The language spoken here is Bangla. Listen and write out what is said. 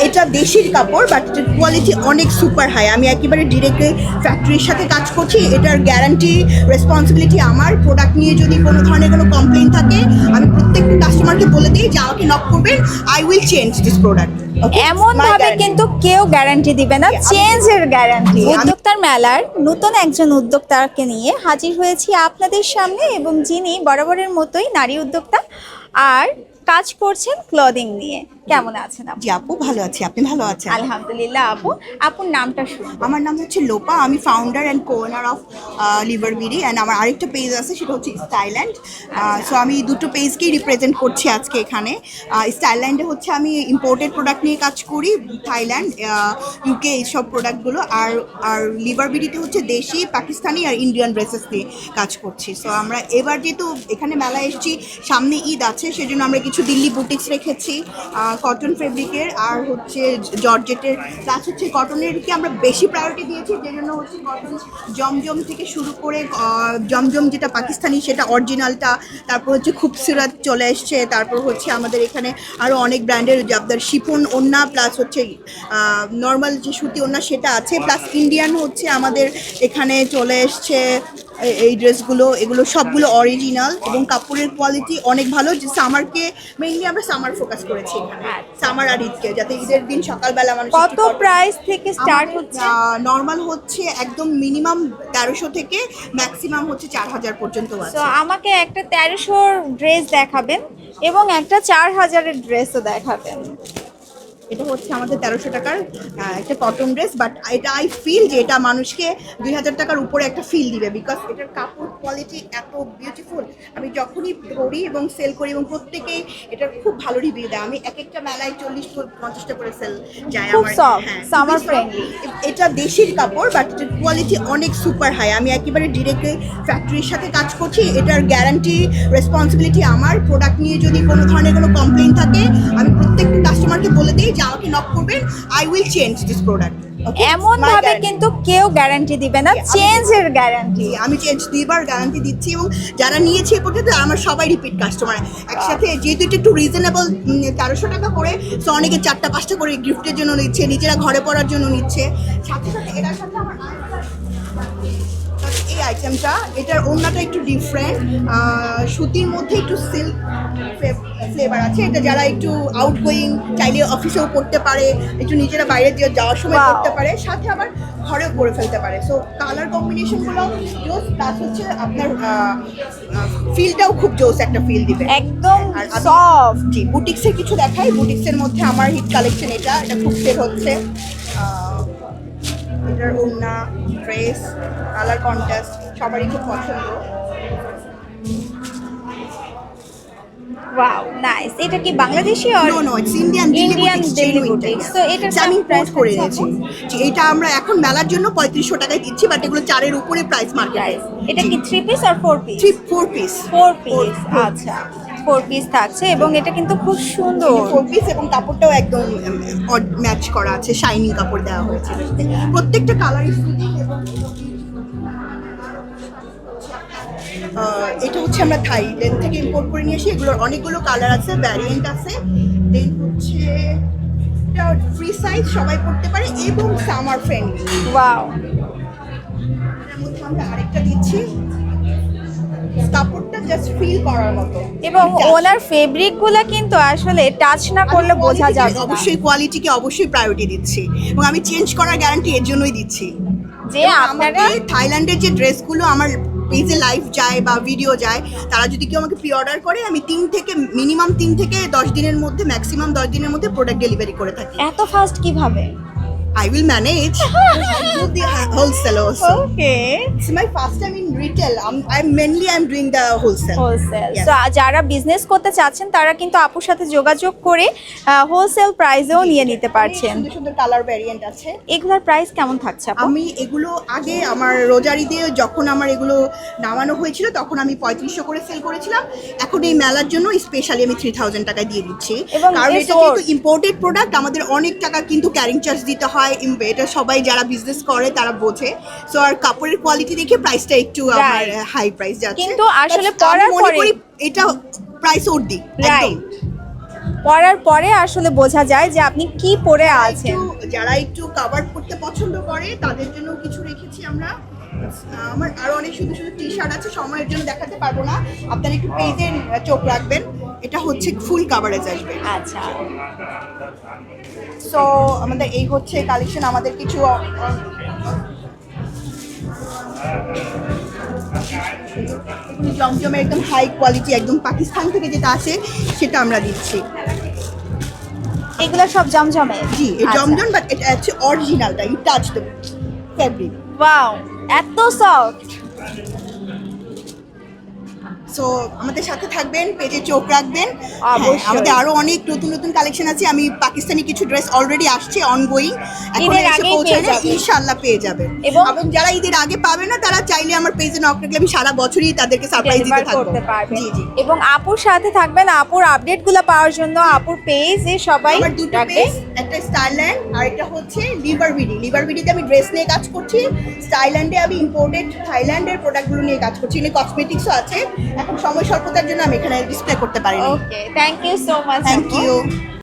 এটা দেশির কাপড় বাট এটার কোয়ালিটি অনেক সুপার হাই আমি একেবারে ডিরেক্টলি ফ্যাক্টরির সাথে কাজ করছি এটার গ্যারান্টি রেসপন্সিবিলিটি আমার। প্রোডাক্ট নিয়ে যদি কোনো ধরনের কোনো কমপ্লেন থাকে আমি প্রত্যেকটা কাস্টমারকে বলে দিই যে আমাকে নক করবেন I will change this product এমন ভাবে কিন্তু কেউ গ্যারান্টি দিবে না আমি- চেঞ্জের গ্যারান্টি উদ্যোক্তার মেলার নতুন একজন উদ্যোক্তাকে নিয়ে হাজির হয়েছি আপনাদের সামনে এবং যিনি বরাবরের মতোই নারী উদ্যোক্তা আর কাজ করছেন ক্লদিং নিয়ে। কেমন আছেন আপনি জি আপু ভালো আছি। আপনি ভালো আছেন? আলহামদুলিল্লাহ আপু। আপুর নামটা শুনুন। আমার নাম হচ্ছে লোপা। আমি founder and owner of Liver BD and আমার আরেকটা পেজ আছে সেটা হচ্ছে স্টাইল্যান্ড সো আমি দুটো পেজকেই রিপ্রেজেন্ট করছি আজকে এখানে। স্টাইল্যান্ডে হচ্ছে আমি ইম্পোর্টেড প্রোডাক্ট নিয়ে কাজ করি থাইল্যান্ড ইউকে এইসব প্রোডাক্টগুলো আর আর লিভার বিডিতে হচ্ছে দেশি পাকিস্তানি আর ইন্ডিয়ান ড্রেসেস নিয়ে কাজ করছি। সো আমরা এবার যেহেতু এখানে মেলা এসেছি সামনে ঈদ আছে সেজন্য আমরা কিছু দিল্লি বুটিক্স রেখেছি কটন ফেব্রিকের আর হচ্ছে জর্জেটের প্লাস হচ্ছে কটনেরকে আমরা বেশি প্রায়োরিটি দিয়েছি, যে জন্য হচ্ছে কটন জমজম থেকে শুরু করে জমজম যেটা পাকিস্তানি, সেটা অরিজিনালটা তারপর হচ্ছে খুবসুরত চলে এসছে, তারপর হচ্ছে আমাদের এখানে আরও অনেক ব্র্যান্ডের আপনার শিফন ওন্না প্লাস হচ্ছে নর্মাল যে সুতি ওন্না, সেটা আছে। প্লাস ইন্ডিয়ান হচ্ছে আমাদের এখানে চলে এসছে এই ড্রেসগুলো এগুলো সবগুলো অরিজিনাল এবং কাপড়ের কোয়ালিটি অনেক ভালো। যে সামারকে মেইনলি আমরা সামার ফোকাস করেছি এখানে। সামার আর ঈদকে যাতে ঈদের দিন সকালবেলা মানুষ কত প্রাইস থেকে স্টার্ট হচ্ছে? নর্মাল হচ্ছে একদম মিনিমাম তেরোশো থেকে ম্যাক্সিমাম হচ্ছে চার হাজার পর্যন্ত তো আছে আমাকে একটা তেরোশোর ড্রেস দেখাবেন এবং একটা চার হাজারের ড্রেসও দেখাবেন। এটা হচ্ছে আমাদের তেরোশো টাকার একটা কটন ড্রেস বাট এটা আই ফিল যে এটা মানুষকে দুই হাজার টাকার উপরে একটা ফিল দিবে বিকজ এটার কাপড় কোয়ালিটি এত বিউটিফুল আমি যখনই পরি এবং সেল করি এবং প্রত্যেকেই এটার খুব ভালো রিভিউ দেয়। আমি এক একটা মেলায় চল্লিশ পঞ্চাশটা করে সেল যায় আমার। হ্যাঁ, এটা দেশির কাপড় বাট এটার কোয়ালিটি অনেক সুপার হাই আমি একেবারে ডিরেক্টলি ফ্যাক্টরির সাথে কাজ করছি এটার গ্যারান্টি রেসপন্সিবিলিটি আমার। প্রোডাক্ট নিয়ে যদি কোনো ধরনের কোনো কমপ্লেন থাকে আমি প্রত্যেকটা কাস্টমারকে বলে দিই যে আমাকে নক করবেন I will change this product এমন ভাবে কিন্তু কেউ গ্যারান্টি দিবে না চেঞ্জের গ্যারান্টি আমি চেঞ্জ দুইবার গ্যারান্টি দিচ্ছি এবং যারা নিয়েছে এ পর্যন্ত আমার সবাই রিপিট কাস্টমার একসাথে যেহেতু এটা একটু রিজনেবল তেরোশো টাকা করে সো অনেকে চারটা পাঁচটা করে গিফটের জন্য নিচ্ছে নিজেরা ঘরে পড়ার জন্য নিচ্ছে। সাথে সাথে এটার সাথে আমার এই আইটেমটা এটার ওড়নাটা একটু ডিফারেন্ট সুতির মধ্যে একটু সিল্ক ফ্লেভার আছে। এটা যারা একটু আউট গোয়িং চাইলে অফিসেও পড়তে পারে একটু নিজেরা বাইরে দিয়ে যাওয়ার সময়. পড়তে পারে সাথে আবার ঘরেও পরে ফেলতে পারে। সো কালার কম্বিনেশনগুলো জোস প্লাস হচ্ছে আপনার ফিলটাও খুব জোস একটা ফিল দিবে। একদম সফট বুটিক্সের কিছু দেখাই। বুটিক্সের মধ্যে আমার হিট কালেকশন এটা এটা খুব সেল হচ্ছে। এটার ওড়না ড্রেস কালার কন্ট্রাস্ট সবারই খুব পছন্দ। ওয়াও নাইস এটা কি বাংলাদেশি আর নো নো ইটস ইন্ডিয়ান এটার আমি পোস্ট করে জি, এটা আমরা এখন মেলার জন্য পঁয়ত্রিশশো টাকায় দিচ্ছি বাট এগুলো চারের উপরে প্রাইস মার্কেট এটা কি পিস আর piece three four piece four piece আচ্ছা। ফোর পিস থাকছে এবং এটা কিন্তু খুব সুন্দর। ফোর পিস এবং কাপড়টাও একদম ম্যাচ করা আছে শাইনিং কাপড় দেওয়া হয়েছে প্রত্যেকটা কালারই এটা হচ্ছে আমরা থাইল্যান্ড থেকে ইম্পোর্ট করে নিয়ে আসি। এগুলোর অনেকগুলো কালার আছে ভ্যারিয়েন্ট আছে। দেন হচ্ছে এটা ফ্রি সাইজ সবাই পড়তে পারে এবং সামার ফ্রেন্ডলি ওয়াও এর মধ্যে আমরা আরেকটা দিচ্ছি। কাপড়টা জাস্ট ফিল করার মতো। এবং। ওনার ফেব্রিকগুলা কিন্তু আসলে টাচ না করলে বোঝা যাবে অবশ্যই কোয়ালিটিকে অবশ্যই প্রায়োরিটি দিচ্ছি। এবং আমি চেঞ্জ করার গ্যারান্টি এর জন্যই দিচ্ছি। যে আপনারা থাইল্যান্ডের যে ড্রেসগুলো আমার পেজে লাইভ যায় বা ভিডিও যায় তারা যদি কেউ আমাকে প্রি অর্ডার করে আমি তিন থেকে মিনিমাম তিন থেকে দশ দিনের মধ্যে ম্যাক্সিমাম দশ দিনের মধ্যে প্রোডাক্ট ডেলিভারি করে থাকি। এত ফাস্ট কীভাবে? I will manage wholesale also okay it's my first time in retail I mainly I am doing the wholesale wholesale Yes. তো যারা বিজনেস করতে চাচ্ছেন তারা কিন্তু আপুর সাথে যোগাযোগ করে হোলসেল প্রাইসেও নিয়ে নিতে পারছেন। সুন্দর সুন্দর কালার ভ্যারিয়েন্ট আছে। এগুলার প্রাইস কেমন থাকছে আমি এগুলো আগে আমার রোজারি দিয়ে যখন আমার এগুলো নামানো হয়েছিল তখন আমি পঁয়ত্রিশশো করে সেল করেছিলাম। এখন এই মেলার জন্য স্পেশালি আমি থ্রি থাউজেন্ড টাকা দিয়ে দিচ্ছি। কারণ এটা। কিন্তু ইম্পোর্টেড প্রোডাক্ট আমাদের অনেক টাকা কিন্তু ক্যারিং চার্জ দিতে হয়। ইম- এটা সবাই যারা বিজনেস করে তারা বোঝে। সো আর কাপড়ের কোয়ালিটি দেখে প্রাইসটা একটু আমার হাই প্রাইস যাচ্ছে। কিন্তু আসলে পরার পরে- এটা প্রাইস উর্দি রাইট পরার পরে আসলে বোঝা যায় যে আপনি কি পরে আছেন। যারা একটু কাভার করতে পছন্দ করে তাদের জন্য কিছু রেখেছি আমরা। আমার আরও অনেক সুন্দর সুন্দর টি শার্ট আছে সময়ের জন্য দেখাতে পারব না। আপনারা একটু পেজে চোখ রাখবেন। এটা হচ্ছে ফুল কাভারেজ আসবে। আচ্ছা। সো আমাদের এই হচ্ছে কালেকশন আমাদের কিছু জমজমে একদম হাই কোয়ালিটি একদম পাকিস্তান থেকে যেটা আসে সেটা আমরা দিচ্ছি। এগুলো সব জমজমে? জি আচ্ছা। জমজম বাট এটা হচ্ছে অরিজিনালটা you touch the fabric wow এত সফট সো আমাদের সাথে থাকবেন পেজে চোখ রাখবেন। হ্যাঁ। আমাদের আরও অনেক নতুন নতুন কালেকশন আছে। আমি পাকিস্তানি কিছু ড্রেস অলরেডি আসছে অনগোয়িং এখন এসে পৌঁছায়। ইনশাআল্লাহ পেয়ে যাবেন এবং- যারা ঈদের আগে পাবে না তারা চাইলে আমার পেজে নক রাখলে আমি সারা বছরই তাদেরকে সারপ্রাইজ দিতে থাকব। জি জি। এবং আপুর সাথে থাকবেন আপুর আপডেটগুলো পাওয়ার জন্য আপুর পেজে সবাই আমার দুটো পেজ একটা স্টাইল্যান্ড আর একটা হচ্ছে লিভার বিডি লিভার বিডিতে আমি ড্রেস নিয়ে কাজ করছি। স্টাইল্যান্ডে আমি ইম্পোর্টেড থাইল্যান্ডের প্রোডাক্টগুলো নিয়ে কাজ করছি। এখানে কসমেটিক্সও আছে। এখন সময় স্বল্পতার জন্য আমি এখানে ডিসপ্লে করতে পারিনি। Okay thank you so much thank you